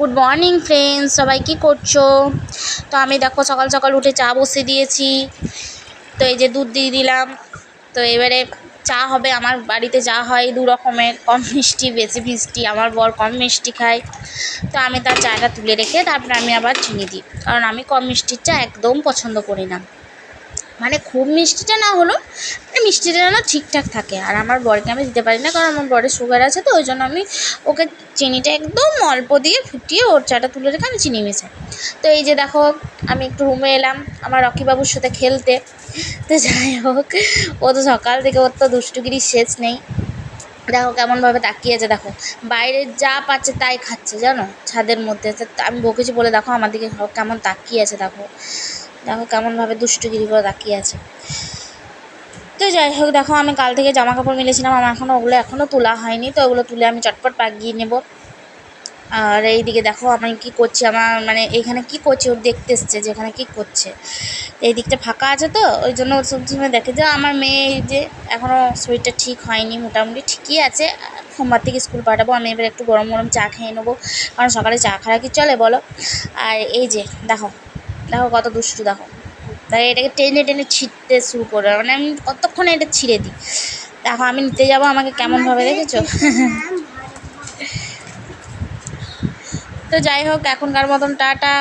Good morning friends সবাই কী করছ? তো আমি দেখো, সকাল সকাল উঠে চা বসিয়ে দিয়েছি। তো এই যে দুধ দিয়ে দিলাম। তো এবারে চা হবে। আমার বাড়িতে চা হয় দু রকমের। কম মিষ্টি, বেশি মিষ্টি। আমার বর কম মিষ্টি খায়। তো আমি তার চাটা তুলে রেখে তারপরে আমি আবার চিনি দিই। কারণ আমি কম মিষ্টির চা একদম পছন্দ করি না। মানে খুব মিষ্টিটা না হলো মানে মিষ্টিটা যেন ঠিকঠাক থাকে। আর আমার বরকে আমি দিতে পারি না, কারণ আমার বরের সুগার আছে তো ওই জন্য আমি ওকে চিনিটা একদম অল্প দিয়ে ফুটিয়ে ওর চাটা তুলে রেখে আমি চিনি মেশাই। তো এই যে দেখো, আমি একটু রুমে এলাম, আমার রকিবাবুর সাথে খেলতে। তো যাই হোক, ও তো সকাল থেকে ওর তো দুষ্টুগিরি শেষ নেই। দেখো কেমনভাবে তাকিয়ে আছে দেখো। বাইরে যা পাচ্ছে তাই খাচ্ছে, জানো? ছাদের মধ্যে। আমি বকেছি বলে দেখো আমার দিকে কেমন তাকিয়ে আছে, দেখো। দেখো কেমনভাবে দুষ্টুগিরি করে তাকিয়ে আছে। তো যাই হোক, দেখো আমি কাল থেকে জামা কাপড় মিলেছিলাম, আমার এখনও ওগুলো এখনও তোলা হয়নি, তো ওগুলো তুলে আমি চটপট পাকিয়ে নেব। আর এইদিকে দেখো আমি কি করছি, আমার মানে এখানে কি করছে ওর দেখতে এসছে যে এখানে কী করছে। এই দিকটা ফাঁকা আছে তো, ওই জন্য ওর সব সময় দেখে যে আমার মেয়ে এই যে এখনও শরীরটা ঠিক হয়নি মোটামুটি, ঠিকই আছে। সোমবার থেকে স্কুল পাঠাবো, আমি এবার একটু গরম গরম চা খেয়ে নেব, কারণ সকালে চা খাওয়া কি চলে বলো। আর এই যে দেখো দেখো কত দুষ্টু দেখো। তাই এটাকে টেনে টেনে ছিঁড়তে শুরু করে মানে আমি কতক্ষণে এটা ছিঁড়ে দিই। দেখো আমি নিতে যাব আমাকে কেমনভাবে দেখেছ? তো যাই হোক এখনকার মতন টাটা।